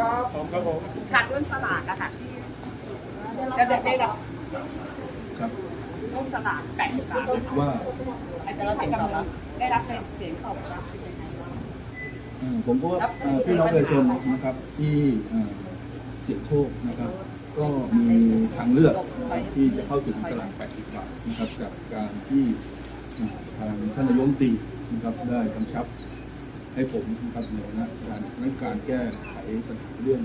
ครับผมครับผมค่ะเรื่องสลากอะค่ะที่จะได้ได้รับครับเรื่องสลากแปดสิบบาทนะคะว่าอาจจะเราเสียงตอบรับได้รับเป็นเสียงตอบรับเป็นยังไงบ้างเอ่อผมก็ว่าเอ่อพี่น้องประชาชนนะครับที่เอ่อเสี่ยงโชคนะครับ ก็มีทางเลือกนะครับที่จะเข้าถึงตลาด 80 บาทนะครับจากการที่เอ่อทางท่านนายกรัฐมนตรีนะครับได้กำชับให้ผมนะครับในฐานะการในการแก้ ไขปัญหาเรื่อง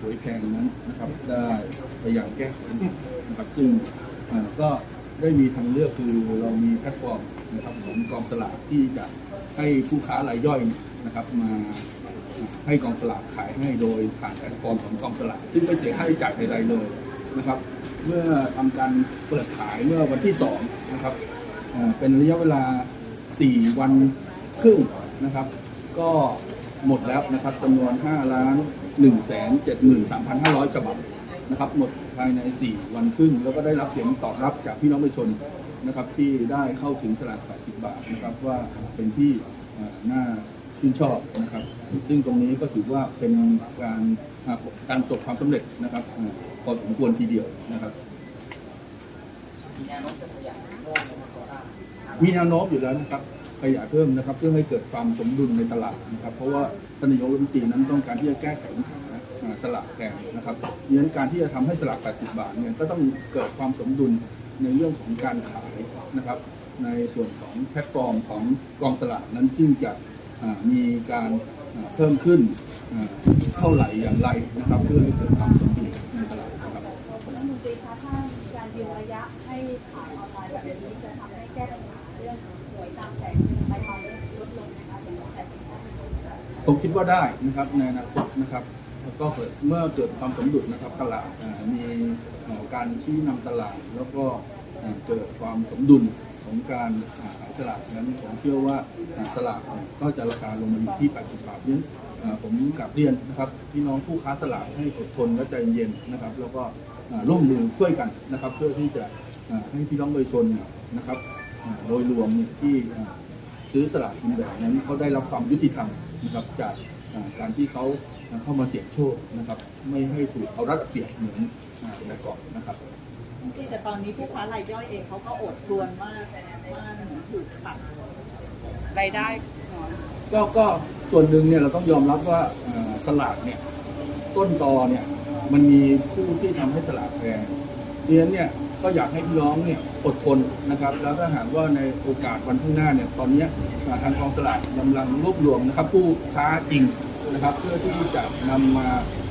หวยแพงนั้นนะครับ ได้พยายามแก้ไขนะครับซึ่งก็ได้มีทางเลือกคือเรามีแพลตฟอร์มนะครับของกองสลากที่จะให้ผู้ค้ารายย่อยนะครับมาให้กองสลากขายให้โดยผ่านแพลตฟอร์มของกองสลากซึ่งไม่เสียค่าใช้จ่ายใดๆเลยนะครับ เมื่อทำการเปิดขายเมื่อวันที่2นะครับเอ่อเป็นระยะเวลา 4 วันครึ่งนะครับ ก็ หมดแล้วนะครับจำนวน5ล้าน1 7 3 5 0 0ฉบับนะครับหมดภายใน 4 วันครึ่ง แล้วก็ได้รับเสียงตอบรับจากพี่น้องประชาชนนะครับที่ได้เข้าถึงสลาก80 บาทนะครับว่าเป็นที่น่าชื่นชอบนะครับ ซึ่งตรงนี้ก็ถือว่าเป็นการการประสบความสำเร็จนะครับพอสมควรทีเดียวนะครับ มีแนวโน้มอยู่แล้วนะครับขยายเพิ่มนะครับเพื่อให้เกิดความสมดุลในตลาดนะครับ เพราะว่าท่านนายกรัฐมนตรีนั้นต้องการที่จะแก้ไขปัญหาสลากแพงนะครับดังนั้นการที่จะทำให้สลาก 80 บาทเนี่ยก็ต้องเกิดความสมดุลในเรื่องของการขายนะครับ ในส่วนของแพลตฟอร์มของกองสลากนั้นจึงจะมีการเพิ่มขึ้นเท่าไหร่อย่างไรนะครับ เพื่อให้เกิดความสม ยืนระยะให้ขายออนไลน์แบบนี้จะทำให้แก้ปัญหาเรื่องหวยตามแผงไปทำให้ลดลงนะคะอย่างแต่สิ่งที่ผมคิดว่าได้นะครับในอนาคตนะครับแล้วก็เกิดเมื่อเกิดความสมดุลนะครับตลาดมีการชี้นำตลาด แล้วก็เกิดความสมดุลของการขายสลากนั้นผมเชื่อว่าอ่าสลากก็จะราคาลงมาอยู่ที่ 80 บาทนั้นอ่าผมกลับเรียนนะครับพี่น้องผู้ค้าสลากให้อดทนและใจเย็นนะครับ แล้วก็ ร่วมมือช่วยกันนะครับ เพื่อที่จะอ่าให้พี่น้องประชาชนนะครับอ่าโดยรวมเนี่ยที่อ่าซื้อสลากกินแบ่งนั้นเขาได้รับความยุติธรรมนะครับจากอ่าการที่เขาเข้ามาเสี่ยงโชคนะครับ ไม่ให้ถูกเอารัดเอาเปรียบเหมือนอ่าแต่ก่อนนะครับที่แต่ตอนนี้ผู้ค้ารายย่อยเองเขาก็อดครวรมากมากเหมือนถูกตัดรายได้น้อยก็ก็ส่วนหนึ่งเนี่ยเราต้องยอมรับว่าอ่าสลากเนี่ยต้นตอเนี่ย มันมีผู้ที่ทำให้สลากแพงดังนั้นเนี่ยก็อยากให้พี่น้องเนี่ยอดทนนะครับ แล้วถ้าหากว่าในโอกาสวันข้างหน้าเนี่ยตอนเนี้ยทางกองสลากกำลังรวบรวมนะครับ ผู้ค้าจริงนะครับ เพื่อที่จะนำมา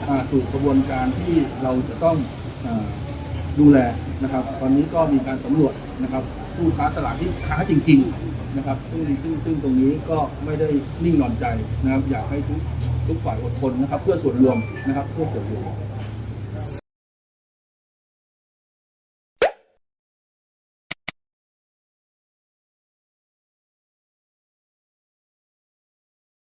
อ่าสู่กระบวนการที่เราจะต้องอดูแลนะครับ ตอนนี้ก็มีการสำรวจนะครับผู้ค้าสลากที่ค้าจริง ๆนะครับ ซึ่งซึ่งซึ่งตรงนี้ก็ไม่ได้นิ่งนอนใจนะครับ อยากให้ทุกทุกฝ่ายอดทนนะครับ เพื่อส่วนรวมนะครับ เพื่อส่วนรวม